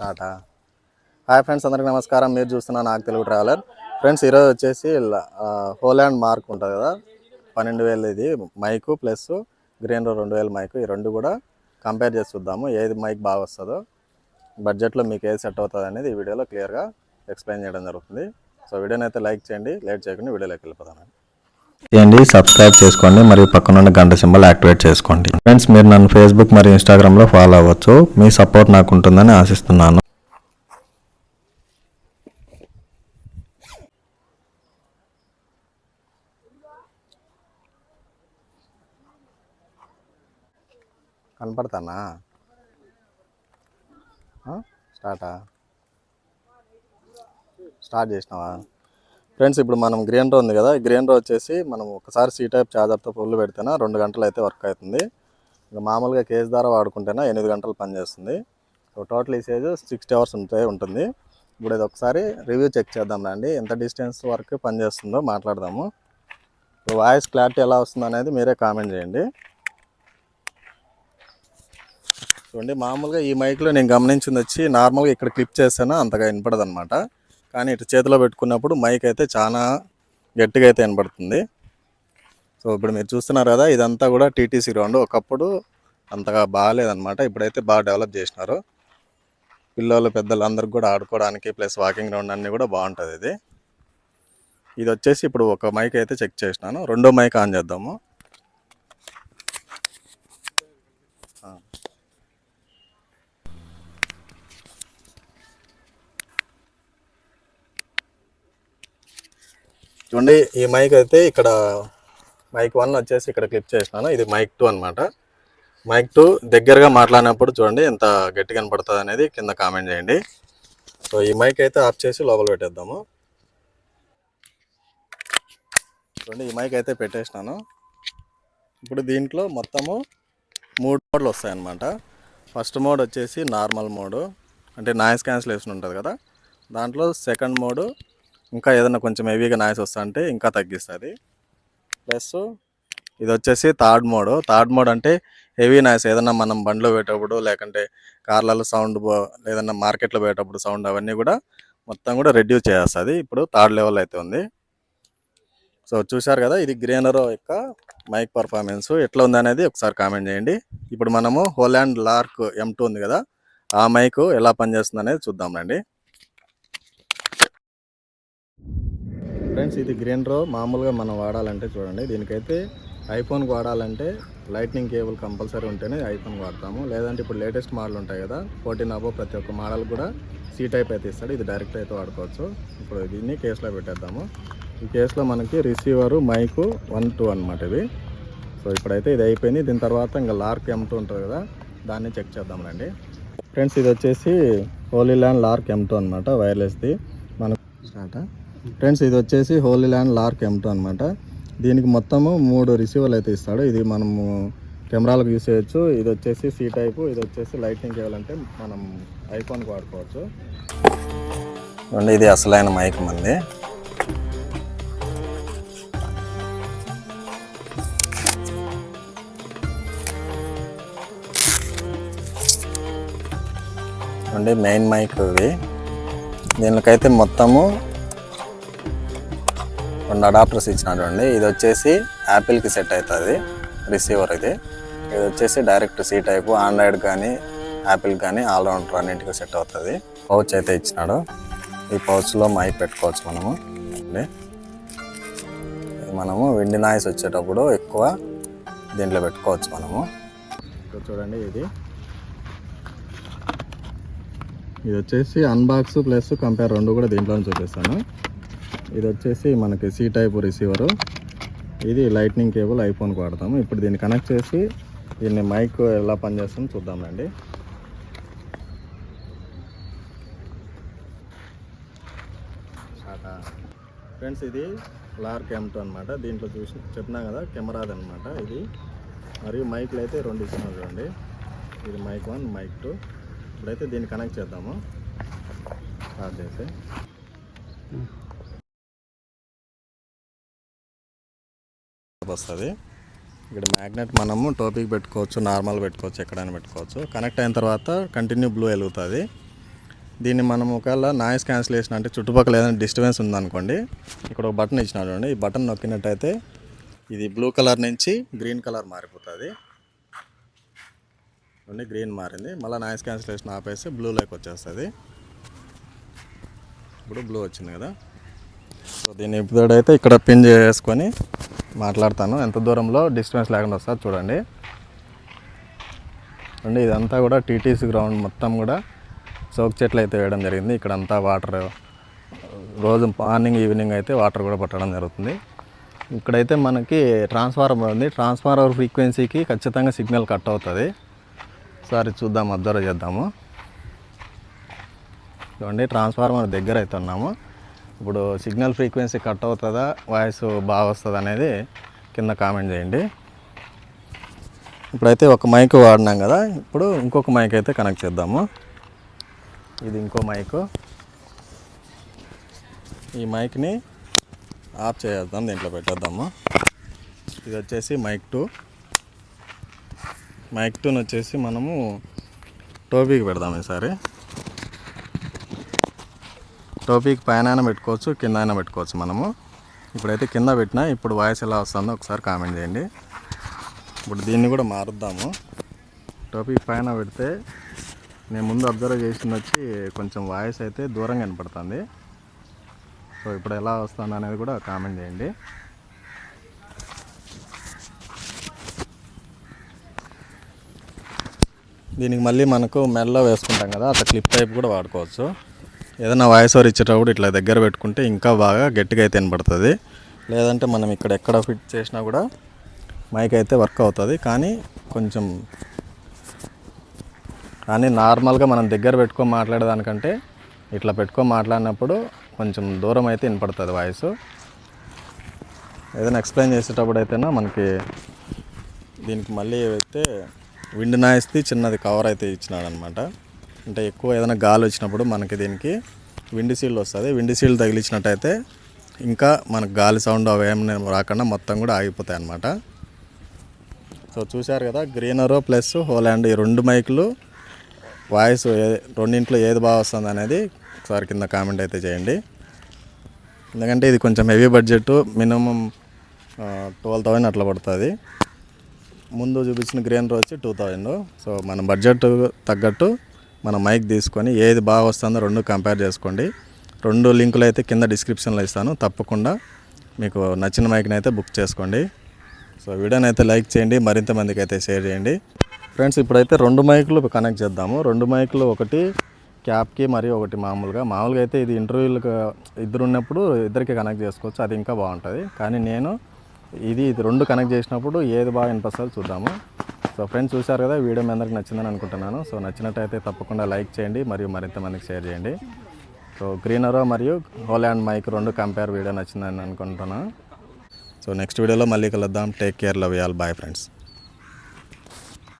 Tata. Hi friends అందరికీ నమస్కారం. మీరు చూస్తున్న నాకు తెలుగు ట్రావెలర్. ఫ్రెండ్స్ ఈరోజు వచ్చేసి హోలాండ్ మార్క్ ఉంటుంది కదా? పన్నెండు వేలు ఇది మైకు ప్లస్ గ్రీన్ రో రెండు వేల మైకు. ఈ రెండు కూడా కంపేర్ చేసి చూద్దాము ఏది మైక్ బాగా వస్తుందో. బడ్జెట్లో మీకు ఏది సెట్ అవుతుంది అనేది ఈ వీడియోలో క్లియర్గా ఎక్స్ప్లెయిన్ చేయడం జరుగుతుంది. సో వీడియోని అయితే లైక్ చేయండి లేట్ చేయకుండా వీడియోలోకి వెళ్ళిపోతాను చేయండి సబ్స్క్రైబ్ చేసుకోండి మరియు పక్కనున్న గంట సింబల్ యాక్టివేట్ చేసుకోండి. ఫ్రెండ్స్ మీరు నన్ను ఫేస్బుక్ మరియు ఇన్స్టాగ్రామ్లో ఫాలో అవ్వచ్చు. మీ సపోర్ట్ నాకు ఉంటుందని ఆశిస్తున్నాను. కనపడతానా? స్టార్టా? స్టార్ట్ చేసినావా? ఫ్రెండ్స్ ఇప్పుడు మనం గ్రీన్ రో ఉంది కదా గ్రీన్ రో వచ్చేసి మనం ఒకసారి సీ టైప్ చార్జర్తో ఫుల్ పెడితేనా రెండు గంటలు అయితే వర్క్ అవుతుంది. ఇంకా మామూలుగా కేజ్ ద్వారా వాడుకుంటేనా ఎనిమిది గంటలు పనిచేస్తుంది so total usage sixty hours ఉంటే ఉంటుంది. ఇప్పుడు ఇది ఒకసారి రివ్యూ చెక్ చేద్దాం రండి. ఎంత డిస్టెన్స్ వరకు పనిచేస్తుందో మాట్లాడదాము. ఇప్పుడు వాయిస్ క్లారిటీ ఎలా వస్తుంది అనేది మీరే కామెంట్ చేయండి. చూడండి మామూలుగా ఈ మైక్లో నేను గమనించింది వచ్చి నార్మల్గా ఇక్కడ క్లిప్ చేస్తేనే అంతగా వినపడదు అనమాట కానీ ఇటు చేతిలో పెట్టుకున్నప్పుడు మైక్ అయితే చాలా గట్టిగా అయితే వినపడుతుంది సో ఇప్పుడు మీరు చూస్తున్నారు కదా ఇదంతా కూడా టీటీసీ గ్రౌండ్. ఒకప్పుడు అంతగా బాగాలేదన్నమాట. ఇప్పుడైతే బాగా డెవలప్ చేసినారు. పిల్లలు పెద్దలు అందరికి కూడా ఆడుకోవడానికి ప్లస్ వాకింగ్ గ్రౌండ్ అన్నీ కూడా బాగుంటుంది ఇది. ఇది వచ్చేసి ఇప్పుడు ఒక మైక్ అయితే చెక్ చేసినాను. రెండో మైక్ ఆన్ చేద్దాము. చూడండి ఈ మైక్ అయితే ఇక్కడ మైక్ వన్ వచ్చేసి ఇక్కడ క్లిప్ చేసినాను. ఇది మైక్ టూ అనమాట మైక్ టూ దగ్గరగా మాట్లాడినప్పుడు చూడండి ఎంత గట్టి కనపడుతుంది అనేది కింద కామెంట్ చేయండి. సో ఈ మైక్ అయితే ఆఫ్ చేసి లోపల పెట్టేద్దాము. చూడండి ఈ మైక్ అయితే పెట్టేసినాను. ఇప్పుడు దీంట్లో మొత్తము మూడు మోడ్లు వస్తాయన్నమాట ఫస్ట్ మోడ్ వచ్చేసి నార్మల్ మోడు అంటే నాయిస్ క్యాన్సిలేషన్ ఉంటుంది కదా. దాంట్లో సెకండ్ మోడు ఇంకా ఏదైనా కొంచెం హెవీగా నాయిస్ వస్తా అంటే ఇంకా తగ్గిస్తుంది. ప్లస్ ఇది వచ్చేసి థర్డ్ మోడ్ థర్డ్ మోడ్ అంటే హెవీ నాయిస్ ఏదైనా మనం బండిలో పోయేటప్పుడు లేకంటే కార్లలో సౌండ్ లేదన్నా మార్కెట్లో పోయేటప్పుడు సౌండ్ అవన్నీ కూడా మొత్తం కూడా రెడ్యూస్ చేస్తుంది. ఇప్పుడు థర్డ్ లెవెల్ అయితే ఉంది. సో చూశారు కదా ఇది గ్రీనరో యొక్క మైక్ పర్ఫార్మెన్స్ ఎట్లా ఉంది అనేది ఒకసారి కామెంట్ చేయండి. ఇప్పుడు మనము హోలాండ్ లార్క్ ఎం టూ ఉంది కదా ఆ మైక్ ఎలా పనిచేస్తుంది అనేది చూద్దాం రండి. ఫ్రెండ్స్ ఇది గ్రీన్ రో. మామూలుగా మనం వాడాలంటే చూడండి దీనికైతే ఐఫోన్కి వాడాలంటే లైట్నింగ్ కేబుల్ కంపల్సరీ ఉంటేనే ఐఫోన్ వాడతాము. లేదంటే ఇప్పుడు లేటెస్ట్ మోడల్ ఉంటాయి కదా ఫోర్టీన్ అబో ప్రతి ఒక్క మోడల్ కూడా సీ టైప్ అయితే ఇస్తాడు ఇది డైరెక్ట్ అయితే వాడుకోవచ్చు. ఇప్పుడు దీన్ని కేసులో పెట్టేద్దాము. ఈ కేసులో మనకి రిసీవరు మైకు వన్ టూ అనమాట ఇది సో ఇప్పుడైతే ఇది అయిపోయింది. దీని తర్వాత ఇంకా లార్క్ ఎం టూ ఉంటుంది కదా దాన్ని చెక్ చేద్దాం రండి. ఫ్రెండ్స్ ఇది వచ్చేసి Hollyland Lark M two అనమాట వైర్లెస్ది మనకు స్టార్టా ఫ్రెండ్స్ ఇది వచ్చేసి హోలీ ల్యాండ్ లార్క్ ఎం అనమాట దీనికి మొత్తము మూడు రిసీవర్లు అయితే ఇస్తాడు. ఇది మనము కెమెరాలకు యూస్ చేయొచ్చు. ఇది వచ్చేసి సీ టైపు ఇది వచ్చేసి లైటింగ్ కేవాలంటే మనం ఐఫోన్కి వాడుకోవచ్చు. అండి ఇది అసలైన మైక్ మంది. అండి మెయిన్ మైక్ ఇవి దీనికైతే మొత్తము రెండు అడాప్టర్స్ ఇచ్చినాడు అండి. ఇది వచ్చేసి యాపిల్కి సెట్ అవుతుంది. రిసీవర్ ఇది. ఇది వచ్చేసి డైరెక్ట్ సీ టైపు ఆండ్రాయిడ్ కానీ యాపిల్ కానీ ఆల్రౌండర్ అన్నింటికి సెట్ అవుతుంది. పౌచ్ అయితే ఇచ్చినాడు. ఈ పౌచ్లో మైక్ పెట్టుకోవచ్చు మనము. అండి. మనము విండి నాయిస్ వచ్చేటప్పుడు ఎక్కువ దీంట్లో పెట్టుకోవచ్చు మనము. ఇక్కడ చూడండి ఇది. ఇది వచ్చేసి అన్బాక్స్ ప్లస్ కంపేర్ రెండు కూడా దీంట్లోనే చూపిస్తాను. ఇది వచ్చేసి మనకి సి టైప్ రిసీవరు ఇది లైట్నింగ్ కేబుల్ ఐఫోన్కి వాడతాము. ఇప్పుడు దీన్ని కనెక్ట్ చేసి దీన్ని మైక్ ఎలా పనిచేస్తుందో చూద్దామండి ఫ్రెండ్స్ ఇది లార్క్ ఎమ్ టూ అనమాట దీంట్లో చూసి చెప్పినా కదా కెమెరాది అనమాట ఇది. మరియు మైక్లు అయితే రెండు ఇచ్చినారు చూడండి. ఇది మైక్ వన్ మైక్ టూ ఇప్పుడైతే దీన్ని కనెక్ట్ చేద్దాము. స్టార్ట్ చేసి. వస్తుంది. ఇక్కడ మ్యాగ్నెట్ మనము టోపీకి పెట్టుకోవచ్చు నార్మల్ పెట్టుకోవచ్చు ఎక్కడైనా పెట్టుకోవచ్చు. కనెక్ట్ అయిన తర్వాత కంటిన్యూ బ్లూ వెలుగుతుంది. దీన్ని మనం ఒకవేళ నాయిస్ క్యాన్సిలేషన్ అంటే చుట్టుపక్కల ఏదైనా డిస్టర్బెన్స్ ఉందనుకోండి ఇక్కడ ఒక బటన్ ఇచ్చిన చూడండి. ఈ బటన్ నొక్కినట్టయితే ఇది బ్లూ కలర్ నుంచి గ్రీన్ కలర్ మారిపోతుంది. చూడండి గ్రీన్ మారింది. మళ్ళీ నాయిస్ క్యాన్సిలేషన్ ఆపేసి బ్లూ లైక్ వచ్చేస్తుంది. ఇప్పుడు బ్లూ వచ్చింది కదా. సో దీన్ని ఇప్పుడైతే ఇక్కడ పిన్ చేసుకొని మాట్లాడతాను. ఎంత దూరంలో డిస్టెన్స్ లేకుండా వస్తుంది చూడండి. అండి ఇదంతా కూడా టీటీసీ గ్రౌండ్ మొత్తం కూడా సోక్ చెట్లు అయితే వేయడం జరిగింది. ఇక్కడ అంతా వాటర్ రోజు మార్నింగ్ ఈవినింగ్ అయితే వాటర్ కూడా పట్టడం జరుగుతుంది. ఇక్కడైతే మనకి ట్రాన్స్ఫార్మర్ ఉంది. ట్రాన్స్ఫార్మర్ ఫ్రీక్వెన్సీకి ఖచ్చితంగా సిగ్నల్ కట్ అవుతుంది. ఒకసారి చూద్దాం అబ్జర్వ్ చేద్దాము. చూడండి ట్రాన్స్ఫార్మర్ దగ్గర అయితే ఉన్నాము. ఇప్పుడు సిగ్నల్ ఫ్రీక్వెన్సీ కట్ అవుతుందా వాయిస్ బాగా వస్తుంది అనేది కింద కామెంట్ చేయండి. ఇప్పుడైతే ఒక మైక్ వాడినాం కదా ఇప్పుడు ఇంకొక మైక్ అయితే కనెక్ట్ చేద్దాము. ఇది ఇంకో మైక్. ఈ మైక్ని ఆఫ్ చేద్దాం దీంట్లో పెట్టేద్దాము. ఇది వచ్చేసి మైక్ టూ. మైక్ టూని వచ్చేసి మనము టోపీకి పెడదాం ఈసారి. టోపీకి పైన అయినా పెట్టుకోవచ్చు కింద అయినా పెట్టుకోవచ్చు మనము. ఇప్పుడైతే కింద పెట్టినా ఇప్పుడు వాయిస్ ఎలా వస్తుందో ఒకసారి కామెంట్ చేయండి. ఇప్పుడు దీన్ని కూడా మారుద్దాము. టోపీకి పైన పెడితే నేను ముందు అబ్జర్వ్ చేసింది వచ్చి కొంచెం వాయిస్ అయితే దూరంగా కనపడుతుంది సో ఇప్పుడు ఎలా వస్తుంది అనేది కూడా కామెంట్ చేయండి. దీనికి మళ్ళీ మనకు మెడలో వేసుకుంటాం కదా అట్లా క్లిప్ టైప్ కూడా వాడుకోవచ్చు. ఏదైనా వాయిస్ ఓవర్ ఇచ్చేటప్పుడు ఇట్లా దగ్గర పెట్టుకుంటే ఇంకా బాగా గట్టిగా అయితే వినపడుతుంది. లేదంటే మనం ఇక్కడ ఎక్కడ ఫిట్ చేసినా కూడా మైక్ అయితే వర్క్ అవుతుంది. కానీ కొంచెం కానీ నార్మల్గా మనం దగ్గర పెట్టుకొని మాట్లాడేదానికంటే ఇట్లా పెట్టుకొని మాట్లాడినప్పుడు కొంచెం దూరం అయితే వినపడుతుంది వాయిస్. ఏదైనా ఎక్స్ప్లెయిన్ చేసేటప్పుడు అయితేనా మనకి దీనికి మళ్ళీ అయితే విండ్ నాయిస్ది చిన్నది కవర్ అయితే ఇచ్చినాడనమాట. అంటే ఎక్కువ ఏదైనా గాలి వచ్చినప్పుడు మనకి దీనికి విండ్ సీల్డ్ వస్తుంది. విండ్ సీల్డ్ తగిలించినట్టయితే ఇంకా మనకు గాలి సౌండ్ అవి రాకుండా మొత్తం కూడా ఆగిపోతాయి అన్నమాట. సో చూశారు కదా గ్రీనరో ప్లస్ హోలాండ్ ఈ రెండు మైకులు వాయిస్ రెండింట్లో ఏది బాగా వస్తుంది అనేది ఒకసారి కింద కామెంట్ అయితే చేయండి. ఎందుకంటే ఇది కొంచెం heavy budget minimum twelve thousand అట్లా పడుతుంది. ముందు చూపించిన గ్రీనరో వచ్చి టూ థౌజండ్ సో మన బడ్జెట్ తగ్గట్టు మన మైక్ తీసుకొని ఏది బాగా వస్తుందో రెండు కంపేర్ చేసుకోండి. రెండు లింకులు అయితే కింద డిస్క్రిప్షన్లో ఇస్తాను. తప్పకుండా మీకు నచ్చిన మైక్ని అయితే బుక్ చేసుకోండి. సో వీడియోని అయితే లైక్ చేయండి. మరింత మందికి అయితే షేర్ చేయండి. ఫ్రెండ్స్ ఇప్పుడైతే రెండు మైకులు కనెక్ట్ చేద్దాము. రెండు మైకులు ఒకటి క్యాప్కి మరియు ఒకటి మామూలుగా. మామూలుగా అయితే ఇది ఇంటర్వ్యూలకు ఇద్దరు ఉన్నప్పుడు ఇద్దరికి కనెక్ట్ చేసుకోవచ్చు. అది ఇంకా బాగుంటుంది. కానీ నేను ఇది ఇది రెండు కనెక్ట్ చేసినప్పుడు ఏది బాగా వినిపిస్తుందో చూద్దాము. సో ఫ్రెండ్స్ చూశారు కదా వీడియో మీ అందరికి నచ్చిందని అనుకుంటున్నాను. సో నచ్చినట్టయితే తప్పకుండా లైక్ చేయండి మరియు మరింత మందికి షేర్ చేయండి. సో గ్రీనరో మరియు హోలాండ్ మైక్ రెండు కంపేర్ వీడియో నచ్చిందని అనుకుంటున్నాను సో నెక్స్ట్ వీడియోలో మళ్ళీ కలుద్దాం. Take care love all bye friends